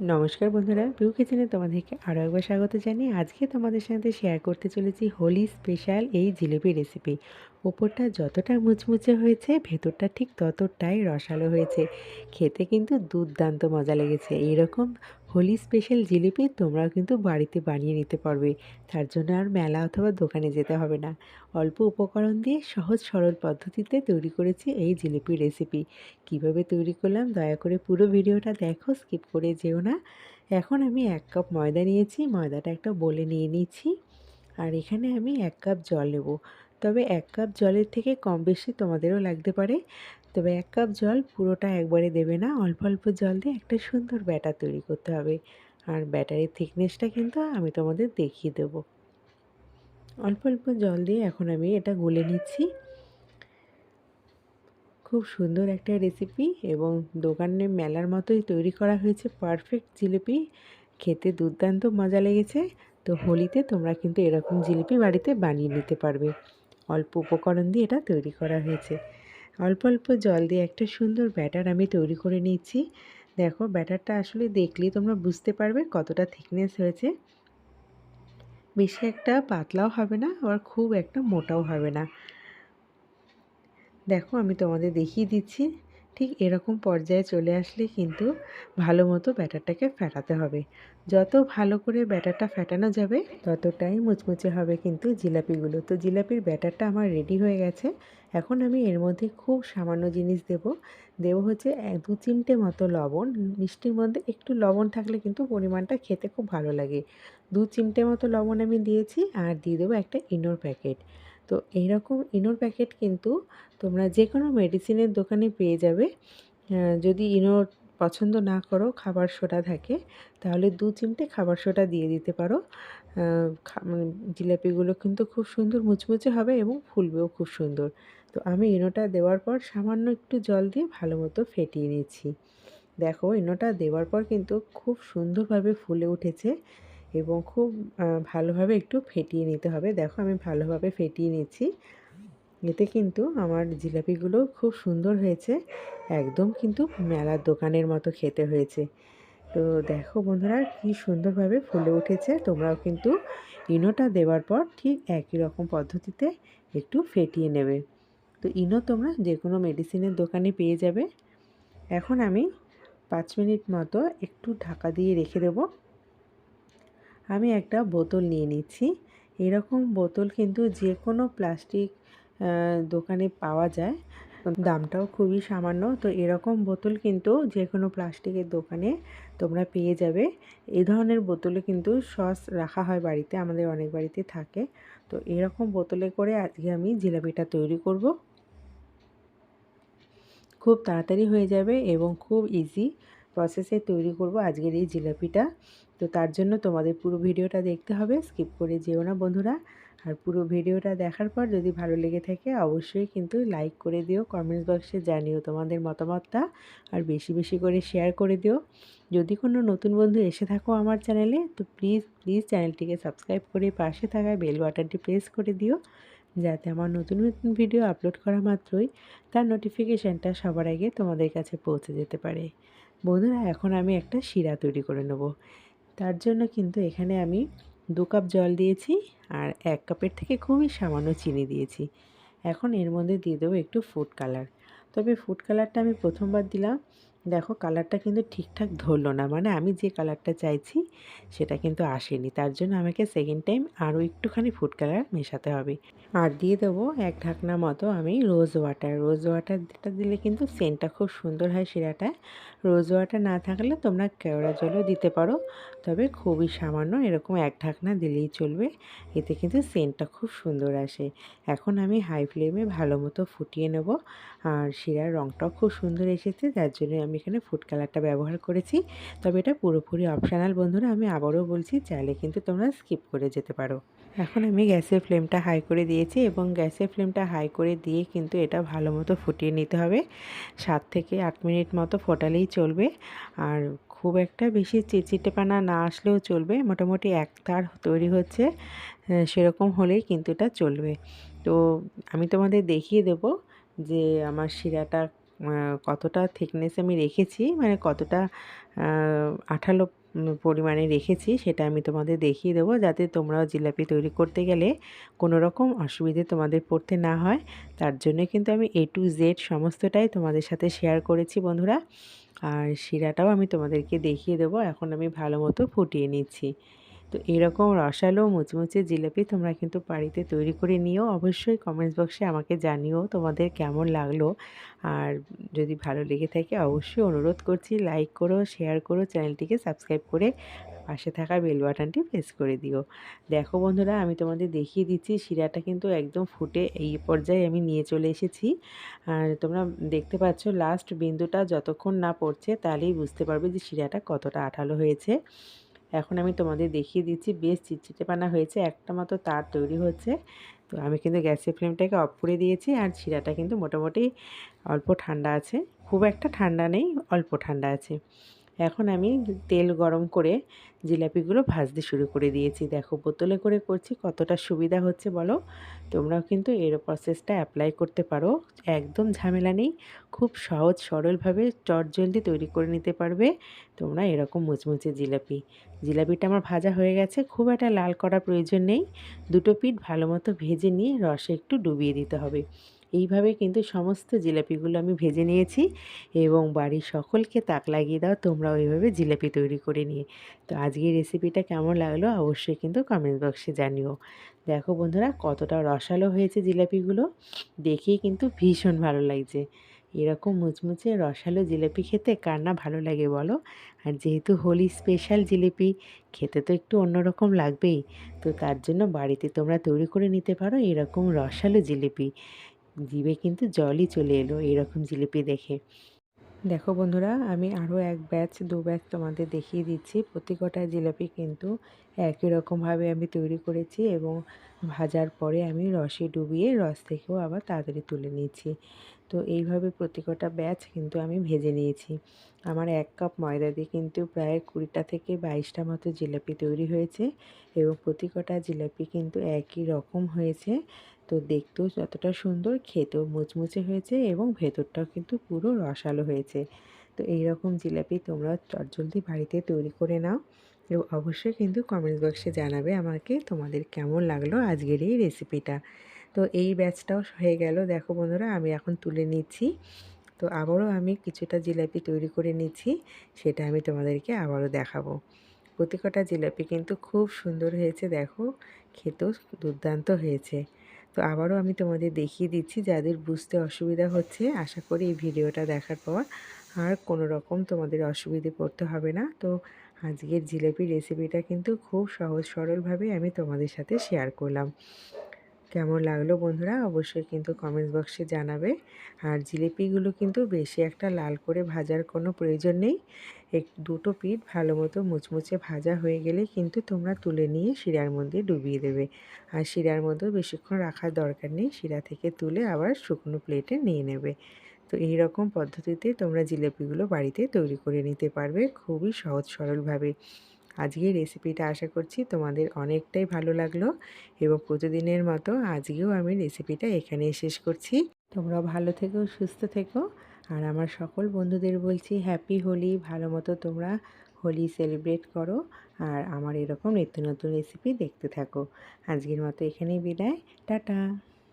নমস্কার বন্ধুরা বিউ কিচেনে তোমাদেরকে আরও একবার স্বাগত জানিয়ে আজকে তোমাদের সাথে শেয়ার করতে চলেছি হোলি স্পেশাল এই জিলিপি রেসিপি ওপরটা যতটা মুচমুচে হয়েছে, ভেতরটা ঠিক ততটাই রসালো হয়েছে। খেতে কিন্তু দুর্দান্ত মজা লেগেছে। এইরকম হোলি স্পেশাল জিলিপি তোমরাও কিন্তু বাড়িতে বানিয়ে নিতে পারবে। তার জন্য আর মেলা অথবা দোকানে যেতে হবে না। অল্প উপকরণ দিয়ে সহজ সরল পদ্ধতিতে তৈরি করেছি এই জিলিপি রেসিপি। কীভাবে তৈরি করলাম দয়া করে পুরো ভিডিওটা দেখো, স্কিপ করে যেও না। এখন আমি এক কাপ ময়দা নিয়েছি, ময়দাটা একটা বলে নিয়ে নিচ্ছি। আর এখানে আমি এক কাপ জল নেব। তবে এক কাপ জলের থেকে কম বেশি তোমাদেরও লাগতে পারে। তবে এক কাপ জল পুরোটা একবারে দেবে না, অল্প অল্প জল দিয়ে একটা সুন্দর ব্যাটার তৈরি করতে হবে। আর ব্যাটারের থিকনেসটা কিন্তু আমি তোমাদের দেখিয়ে দেব। অল্প অল্প জল দিয়ে এখন আমি এটা গুলে নিচ্ছি। খুব সুন্দর একটা রেসিপি এবং দোকানে মেলার মতোই তৈরি করা হয়েছে পারফেক্ট জিলিপি। খেতে দুর্দান্ত মজা লেগেছে। তো হোলিতে তোমরা কিন্তু এরকম জিলিপি বাড়িতে বানিয়ে নিতে পারবে। অল্প উপকরণ দিয়ে এটা তৈরি করা হয়েছে। অল্প অল্প জল দিয়ে একটা সুন্দর ব্যাটার আমি তৈরি করে নিচ্ছি দেখো, ব্যাটারটা আসলে দেখলেই তোমরা বুঝতে পারবে কতটা থিকনেস হয়েছে। বেশি একটা পাতলাও হবে না, আবার খুব একটা মোটাও হবে না। দেখো, আমি তোমাদের দেখিয়ে দিচ্ছি। ঠিক এরকম পর্যায়ে চলে আসলে কিন্তু ভালো মতো ব্যাটারটাকে ফেটাতে হবে। যত ভালো করে ব্যাটারটা ফেটানো যাবে, ততটাই মুচমুচে হবে কিন্তু জিলাপিগুলো। তো জিলাপির ব্যাটারটা আমার রেডি হয়ে গেছে। এখন আমি এর মধ্যে খুব সামান্য জিনিস দেব। দেব হচ্ছে এক দু চিমটে মতো লবণ। মিষ্টির মধ্যে একটু লবণ থাকলে কিন্তু পরিমাণটা খেতে খুব ভালো লাগে। দু চিমটে মতো লবণ আমি দিয়েছি আর দিয়ে দেবো একটা ইনোর প্যাকেট তো এইরকম ইনোর প্যাকেট কিন্তু তোমরা যে কোনো মেডিসিনের দোকানে পেয়ে যাবে। যদি ইনোর পছন্দ না করো, খাবার সোডা থাকে, তাহলে দু চিমটে খাবার সোডা দিয়ে দিতে পারো। মানে জিলাপিগুলো কিন্তু খুব সুন্দর, মুচমুচে হবে এবং ফুলবেও খুব সুন্দর। তো আমি ইনোটা দেওয়ার পর সামান্য একটু জল দিয়ে ভালো মতো ফেটিয়ে নিচ্ছি। দেখো, ইনোটা দেওয়ার পর কিন্তু খুব সুন্দরভাবে ফুলে উঠেছে। এবং খুব ভালোভাবে একটু ফেটিয়ে নিতে হবে। দেখো আমি ভালোভাবে ফেটিয়ে নিচ্ছি। এতে কিন্তু আমার জিলাপিগুলো খুব সুন্দর হয়েছে। একদম কিন্তু মেলার দোকানের মতো খেতে হয়েছে। তো দেখো বন্ধুরা, কি সুন্দরভাবে ফুলে উঠেছে। তোমরাও কিন্তু ইনোটা দেওয়ার পর ঠিক একই রকম পদ্ধতিতে একটু ফেটিয়ে নেবে। তো ইনো তোমরা যে কোনো মেডিসিনের দোকানে পেয়ে যাবে। এখন আমি পাঁচ মিনিট মতো একটু ঢাকা দিয়ে রেখে দেবো। আমি একটা বোতল নিয়ে নিচ্ছি। এরকম বোতল কিন্তু যে কোনো প্লাস্টিক দোকানে পাওয়া যায়। দামটাও খুবই সামান্য। তো এরকম বোতল কিন্তু যে কোনো প্লাস্টিকের দোকানে তোমরা পেয়ে যাবে। এই ধরনের বোতলে কিন্তু সস রাখা হয় বাড়িতে, আমাদের অনেক বাড়িতে থাকে। তো এরকম বোতলে করে আজকে আমি জিলাপিটা তৈরি করব। খুব তাড়াতাড়ি হয়ে যাবে এবং খুব ইজি প্রসেসে তৈরি করব আজকের এই জিলাপিটা। তো তার জন্য তোমাদের পুরো ভিডিওটা দেখতে হবে স্কিপ করে যেও না বন্ধুরা। আর পুরো ভিডিওটা দেখার পর যদি ভালো লেগে থাকে অবশ্যই কিন্তু লাইক করে দিও কমেন্টস বক্সে জানিও তোমাদের মতামতটা আর বেশি বেশি করে শেয়ার করে দিও। যদি কোনো নতুন বন্ধু এসে থাকো আমার চ্যানেলে তো প্লিজ প্লিজ চ্যানেলটিকে সাবস্ক্রাইব করে পাশে থাকা বেল বাটনটি প্রেস করে দিও, যাতে আমার নতুন নতুন ভিডিও আপলোড করা মাত্রই তার নোটিফিকেশানটা সবার আগে তোমাদের কাছে পৌঁছে যেতে পারে। বন্ধুরা, এখন আমি একটা শিরা তৈরি করে নেব। তার জন্য কিন্তু এখানে আমি দু কাপ জল দিয়েছি আর এক কাপের থেকে খুবই সামান্য চিনি দিয়েছি। এখন এর মধ্যে দিয়ে দেবো একটু ফুড কালার তবে ফুড কালারটা আমি প্রথমবার দিলাম। দেখো কালারটা কিন্তু ঠিকঠাক ধরলো না। মানে আমি যে কালারটা চাইছি, সেটা কিন্তু আসেনি। তার জন্য আমাকে সেকেন্ড টাইম আরও একটুখানি ফুড কালার মেশাতে হবে। আর দিয়ে দেবো এক ঢাকনা মতো আমি রোজ ওয়াটার রোজ ওয়াটারটা দিলে কিন্তু সেন্টটা খুব সুন্দর হয় শিরাটা। রোজ ওয়াটার না থাকলে তোমরা কেওড়া জলও দিতে পারো। তবে খুবই সামান্য এরকম এক ঢাকনা দিলেই চলবে। এতে কিন্তু সেন্টটা খুব সুন্দর আসে। এখন আমি হাই ফ্লেমে ভালো মতো ফুটিয়ে নেব। আর শিরার রঙটাও খুব সুন্দর এসেছে। যার জন্য আমি এখানে ফুড কালারটা ব্যবহার করেছি। তবে এটা পুরোপুরি অপশানাল বন্ধুরা, আমি আবারও বলছি, চাইলে কিন্তু তোমরা স্কিপ করে যেতে পারো। এখন আমি গ্যাসের ফ্লেমটা হাই করে দিয়েছি এবং গ্যাসের ফ্লেমটা হাই করে দিয়ে কিন্তু এটা ভালো মতো ফুটিয়ে নিতে হবে। সাত থেকে আট মিনিট মতো ফোটালেই চলবে। আর খুব একটা বেশি চিচিটেপানা না আসলেও চলবে। মোটামুটি এক তার তৈরি হচ্ছে সেরকম হলেই কিন্তু এটা চলবে। তো আমি তোমাদের দেখিয়ে দেব যে আমার শিরাটা কতটা থিকনেস আমি রেখেছি মানে কতটা আঠালো পরিমাণে রেখেছি সেটা আমি তোমাদের দেখিয়ে দেবো যাতে তোমরাও জিলাপি তৈরি করতে গেলে কোনো রকম অসুবিধে তোমাদের পড়তে না হয়। তার জন্য কিন্তু আমি এ টু জেড সমস্তটাই তোমাদের সাথে শেয়ার করেছি বন্ধুরা। আর শিরাটাও আমি তোমাদেরকে দেখিয়ে দেবো, এখন আমি ভালো মতো ফুটিয়ে নিচ্ছি। তো এরকম রসালো, মুচমুচে জিলাপি তোমরা কিন্তু বাড়িতে তৈরি করে নিও। অবশ্যই কমেন্টস বক্সে আমাকে জানিও তোমাদের কেমন লাগল। আর যদি ভালো লেগে থাকে অবশ্যই অনুরোধ করছি লাইক করো শেয়ার করো, চ্যানেলটিকে সাবস্ক্রাইব করে পাশে থাকা বেল বাটনটি প্রেস করে দিও। দেখো বন্ধুরা, আমি তোমাদের দেখিয়ে দিচ্ছি শিরাটা কিন্তু একদম ফুটে এই পর্যায়ে আমি নিয়ে চলে এসেছি। আর তোমরা দেখতে পাচ্ছ লাস্ট বিন্দুটা যতক্ষণ না পড়ছে তাহলেই বুঝতে পারবে যে শিরাটা কতটা আঠালো হয়েছে। এখন আমি তোমাদের দেখিয়ে দিচ্ছি, বেশ চিটচিটে পানা হয়েছে, একটা মতো তার তৈরি হচ্ছে। তো আমি কিন্তু গ্যাসের ফ্লেমটাকে অফ করে দিয়েছি আর শিরাটা কিন্তু মোটামুটি অল্প ঠান্ডা আছে। খুব একটা ঠান্ডা নেই, অল্প ঠান্ডা আছে। এখন আমি তেল গরম করে জিলাপিগুলো ভাজতে শুরু করে দিয়েছি। দেখো, বোতলে করে করছি, কতটা সুবিধা হচ্ছে বলো? তোমরাও কিন্তু এর প্রসেসটা অ্যাপ্লাই করতে পারো। একদম ঝামেলা নেই, খুব সহজ, সরলভাবে জলদি তৈরি করে নিতে পারবে তোমরা এরকম মুচমুচে জিলাপি। জিলাপিটা আমার ভাজা হয়ে গেছে, খুব একটা লাল করা প্রয়োজন নেই। দুটো পিঠ ভালো মতো ভেজে নিয়ে রসে একটু ডুবিয়ে দিতে হবে। এইভাবে কিন্তু সমস্ত জিলাপিগুলো আমি ভেজে নিয়েছি এবং বাড়ির সকলকে তাক লাগিয়ে দাও তোমরা ওইভাবে জিলাপি তৈরি করে নিয়ে। তো আজকের রেসিপিটা কেমন লাগল অবশ্যই কিন্তু কমেন্ট বক্সে জানিও। দেখো বন্ধুরা, কতটা রসালো হয়েছে জিলাপিগুলো, দেখেই কিন্তু ভীষণ ভালো লাগছে। এরকম মুচমুচে রসালো জিলিপি খেতে কার না ভালো লাগে বলো? আর যেহেতু হোলি স্পেশাল জিলিপি, খেতে তো একটু অন্যরকম লাগবেই। তো তার জন্য বাড়িতে তোমরা তৈরি করে নিতে পারো এরকম রসালো জিলিপি। জিভে কিন্তু জলই চলে এলো এরকম জিলিপি দেখে। দেখো বন্ধুরা, আমি আরও এক ব্যাচ, দু ব্যাচ তোমাদের দেখিয়ে দিচ্ছি। প্রতি কটা জিলাপি কিন্তু একই রকমভাবে আমি তৈরি করেছি এবং ভাজার পরে আমি রসে ডুবিয়ে রস থেকেও আবার তাড়াতাড়ি তুলে নিয়েছি তো এইভাবে প্রতি কটা ব্যাচ কিন্তু আমি ভেজে নিয়েছি। আমার এক কাপ ময়দা দিয়ে কিন্তু প্রায় কুড়িটা থেকে বাইশটা মতো জিলাপি তৈরি হয়েছে এবং প্রতি কটা জিলাপি কিন্তু একই রকম হয়েছে। তো দেখতেও যতটা সুন্দর, খেতেও মুচমুচে হয়েছে এবং ভেতরটাও কিন্তু পুরো রসালো হয়েছে। তো এই রকম জিলাপি তোমরা চটজলদি বাড়িতে তৈরি করে নাও এবং অবশ্যই কিন্তু কমেন্ট বক্সে জানাবে আমাকে তোমাদের কেমন লাগল আজকের এই রেসিপিটা তো এই ব্যাচটাও হয়ে গেল। দেখো বন্ধুরা, আমি এখন তুলে নিচ্ছি। তো আবারও আমি কিছুটা জিলাপি তৈরি করে নিচ্ছি, সেটা আমি তোমাদেরকে আবারও দেখাবো। প্রতি কটা জিলাপি কিন্তু খুব সুন্দর হয়েছে, দেখো। খেতেও দুর্দান্ত হয়েছে। তো আবারও আমি তোমাদের দেখিয়ে দিচ্ছি, যাদের বুঝতে অসুবিধা হচ্ছে, আশা করি এই ভিডিওটা দেখার পর আর কোনো রকম তোমাদের অসুবিধে পড়তে হবে না। তো আজকের জিলেপির রেসিপিটা কিন্তু খুব সহজ সরলভাবে আমি তোমাদের সাথে শেয়ার করলাম। কেমন লাগল বন্ধুরা? অবশ্যই কিন্তু কমেন্টস বক্সে জানাবে। আর জিলিপিগুলো কিন্তু বেশি একটা লাল করে ভাজার কোনো প্রয়োজন নেই। এক, দুটো পিঠ ভালো মতো মুচমুচে ভাজা হয়ে গেলে কিন্তু তোমরা তুলে নিয়ে শিরার মধ্যে ডুবিয়ে দেবে। আর শিরার মধ্যেও বেশিক্ষণ রাখার দরকার নেই। শিরা থেকে তুলে আবার শুকনো প্লেটে নিয়ে নেবে। তো এই রকম পদ্ধতিতে তোমরা জিলিপিগুলো বাড়িতে তৈরি করে নিতে পারবে খুবই সহজ সরলভাবে। আজকের রেসিপিটা আশা করছি তোমাদের অনেকটাই ভালো লাগল এবং প্রতিদিনের মতো আজকেও আমি রেসিপিটা এখানেই শেষ করছি। তোমরা ভালো থেকো, সুস্থ থেকো। আর আমার সকল বন্ধুদের বলছি হ্যাপি হোলি ভালো মতো তোমরা হোলি সেলিব্রেট করো আর আমার এরকম নিত্য নতুন রেসিপি দেখতে থাকো। আজকের মতো এখানেই বিদায়। টাটা!